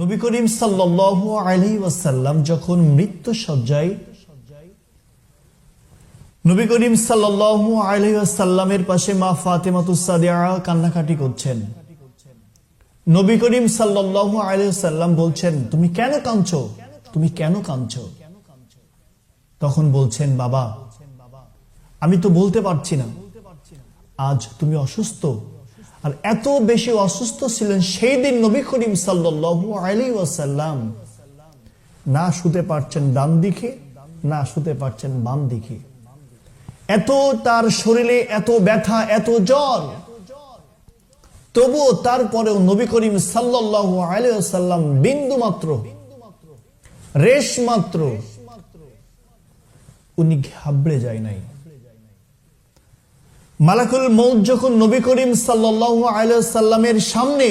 নবী করিম সাল্লাল্লাহু আলাইহি ওয়াসাল্লাম যখন মৃত্যু সজ্জায় নবী করিম সাল্লাল্লাহু আলাইহি ওয়াসাল্লামের পাশে মা ফাতেমাতুস কান্নাকাটি করছেন, নবী করিম সাল্লাল্লাহু আলাইহি ওয়াসাল্লাম বলছেন, তুমি কেন কাঁদছো? তুমি কেন কাঁদছো? তখন বলছেন, বাবা, আমি তো বলতে পারছি না। আজ তুমি অসুস্থ। আর এত বেশি অসুস্থ ছিলেন সেই দিন নবী করিম সাল্লাল্লাহু আলাইহি ওয়াসাল্লাম। না শুতে পারছেন ডান দিকে, না শুতে পারছেন বাম দিকে। এত তার শরীরে এত ব্যথা, এত জ্বর। তবুও তারপরেও নবী করিম সাল্লাল্লাহু আলাইহি ওয়াসাল্লাম বিন্দু মাত্র, রেশ মাত্র, উনি ঘাবড়ে যায় নাই। মালাকুল মৌত যখন নবী করিম সাল্লাল্লাহু আলাইহি সাল্লামের সামনে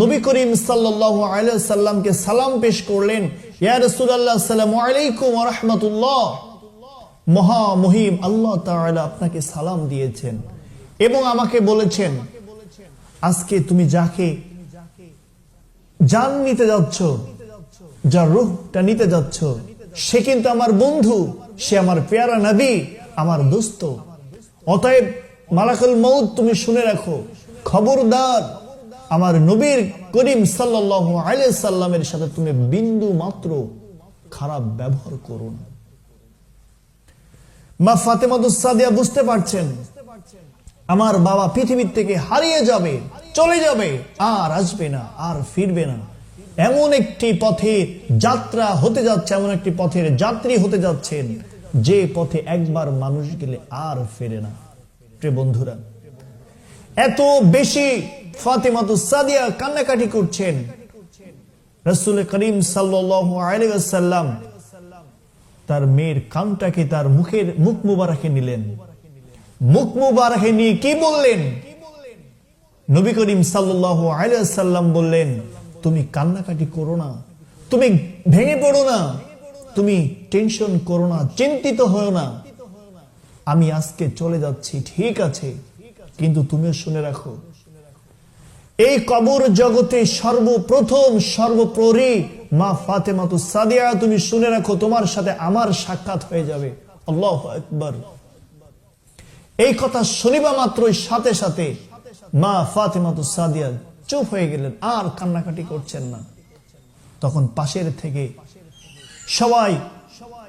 নবী করিম আলাইহি সাল্লামকে সালাম পেশ করলেন, ইয়া রাসূলুল্লাহ আসসালামু আলাইকুম রাহমাতুল্লাহ। মহা মহিম আল্লাহ তাআলা আপনাকে সালাম দিয়েছেন এবং আমাকে বলেছেন, আজকে তুমি যাকে জান নিতে যাচ্ছ, যার রূহটা নিতে যাচ্ছ, সে কিন্তু আমার বন্ধু, সে আমার পেয়ারা নবী, আমার দোস্ত। অতএব মালাকুল মৌত তুমি শুনে রাখো। খবরদার আমার নবীর করিম আলাইহি সাল্লামের সাথে তুমি বিন্দু মাত্র খারাপ ব্যবহার করো না। মা ফাতেমাতুস সাদিয়া বুঝতে পারছেন, আমার বাবা পৃথিবীর থেকে হারিয়ে যাবে, চলে যাবে, আর আসবে না, আর ফিরবে না। এমন একটি পথে যাত্রা হতে যাচ্ছে, এমন একটি পথের যাত্রী হতে যাচ্ছেন, যে পথে একবার মানুষ গেলে আর ফেরে না। প্রিয় বন্ধুরা, এত বেশি ফাতেমাতু সাদিয়া কান্নাকাটি করছেন রসুল করিম ওয়াসাল্লাম। তার মেয়ের কানটাকে তার মুখের মুখ মুবারকে নিলেন। মুখ মুবারকে নিয়ে কি বললেন? নবী করিম সাল্লাম বললেন, তুমি কান্নাকাটি করো না, তুমি ভেঙে পড়ো না, তুমি টেনশন করো না, চিন্তিত হও না। আমি আজকে চলে যাচ্ছি, ঠিক আছে? কিন্তু তুমিও শুনে রাখো। এই কবর জগতে সর্বপ্রথম সর্বপ্রহরী মা ফাতেমাতু সাদিয়া, তুমি শুনে রাখো, তোমার সাথে আমার সাক্ষাৎ হয়ে যাবে। আল্লাহ একবার এই কথা শুনিবা মাত্রই সাথে সাথে মা ফাতেমাতু সাদিয়া চুপ হয়ে গেলেন, আর কান্নাকাটি করছেন না। তখন পাশের থেকে সবাই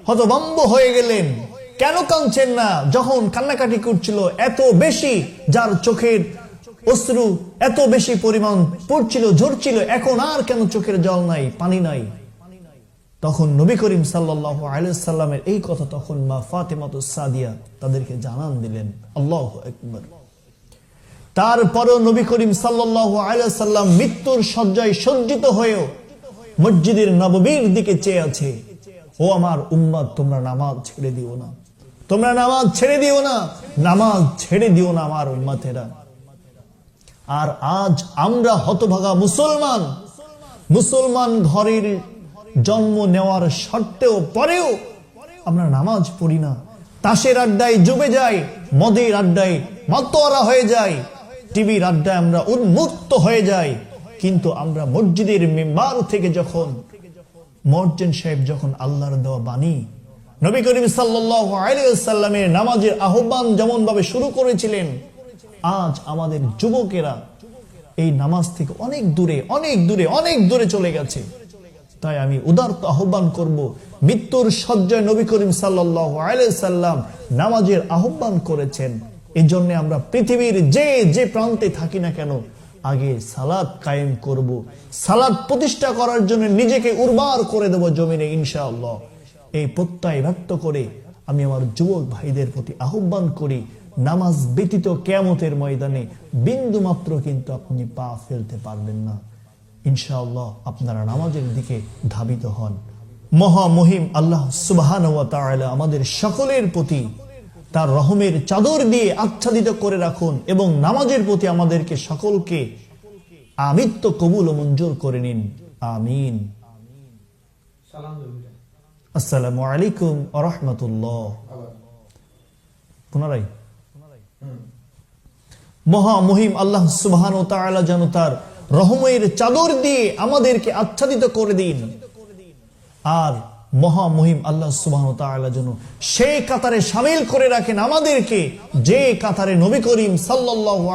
হতভম্ব হয়ে গেলেন। কেন কাঁদছেন না? যখন কান্নাকাটি করছিল, এত বেশি যার চোখের অশ্রু এত বেশি পরিমাণ পড়ছিল, ঝরছিল, এখন আর কেন চোখের জল নাই, পানি নাই? তখন নবী করিম সাল্লাহ আলাইসাল্লামের এই কথা তখন মা ফাতেমাত সাদিয়া তাদেরকে জানান দিলেন। আল্লাহ একবার তারপরেও নবী করিম সাল্লাহ আলাইসাল্লাম মৃত্যুর শয্যায় সজ্জিত হয়েও মসজিদের নববীর দিকে চেয়ে আছে, ও আমার উম্মাদ তোমরা নামাজ ছেড়ে দিও না। তোমরা নামাজ ছেড়ে দিও না। নামাজ ছেড়ে দিও না আমার উম্মাতেরা। আর আজ আমরা হতভাগা মুসলমান। মুসলমান ঘরের জন্ম নেওয়ার সত্ত্বেও পরেও আমরা নামাজ পড়ি না। তাসের আড্ডায় জমে যাই মদের আড্ডায় মাতোয়ারা হয়ে যায়, টিভির আড্ডায় আমরা উন্মুক্ত হয়ে যাই। কিন্তু আমরা মসজিদের মেম্বার থেকে যখন মর্জেন সাহেব, যখন আল্লাহর দেওয়া বাণী নবী করিম সাল্লামের নামাজের আহ্বান যেমন ভাবে শুরু করেছিলেন, আজ আমাদের যুবকেরা এই নামাজ থেকে অনেক দূরে অনেক দূরে অনেক দূরে চলে গেছে। তাই আমি উদারত আহ্বান করব, মৃত্যুর সজ্জায় নবী করিম সাল্লাম নামাজের আহ্বান করেছেন। এই জন্য আমরা পৃথিবীর যে যে প্রান্তে থাকি না কেন, আগে সালাদ কায়েম করব। সালাদ প্রতিষ্ঠা করার জন্য নিজেকে উর্বার করে দেব জমিনে, ইনশাআল্লাহ। এই প্রত্যয় ব্যক্ত করে আমি আমার যুবক ভাইদের প্রতি আহ্বান করি, নামাজ ব্যতীত কেয়ামতের ময়দানে বিন্দু মাত্র কিন্তু আপনি পা ফেলতে পারবেন না। ইনশাআল্লাহ আপনারা নামাজের দিকে ধাবিত হন। মহা মহিম আল্লাহ সুবাহান আমাদের সকলের প্রতি তার রহমের চাদর দিয়ে আচ্ছাদিত করে রাখুন এবং নামাজের প্রতি আমাদেরকে সকলকে আমিত্ব কবুল ও মঞ্জুর করে নিন। আমিন। আসসালামু আলাইকুম আরহামতুল্লাহ পুনরায়। মহা মহিম আল্লাহ সুবহান যেন তার রহমের চাদর দিয়ে আমাদেরকে আচ্ছাদিত করে দিন। আর মহামহিম আল্লাহ সুবাহ যেন সেই কাতারে সামিল করে রাখেন আমাদেরকে, যে কাতারে নবী করিম সাল্লাল্লাহু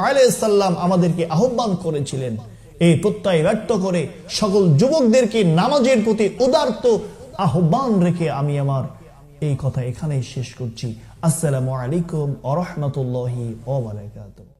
আমাদেরকে আহ্বান করেছিলেন। এই প্রত্যয় ব্যক্ত করে সকল যুবকদেরকে নামাজের প্রতি উদার্ত আহ্বান রেখে আমি আমার এই কথা এখানেই শেষ করছি। আসসালামু আলাইকুম আ রহমতুল্লাহি ওয়া বারাকাতুহু।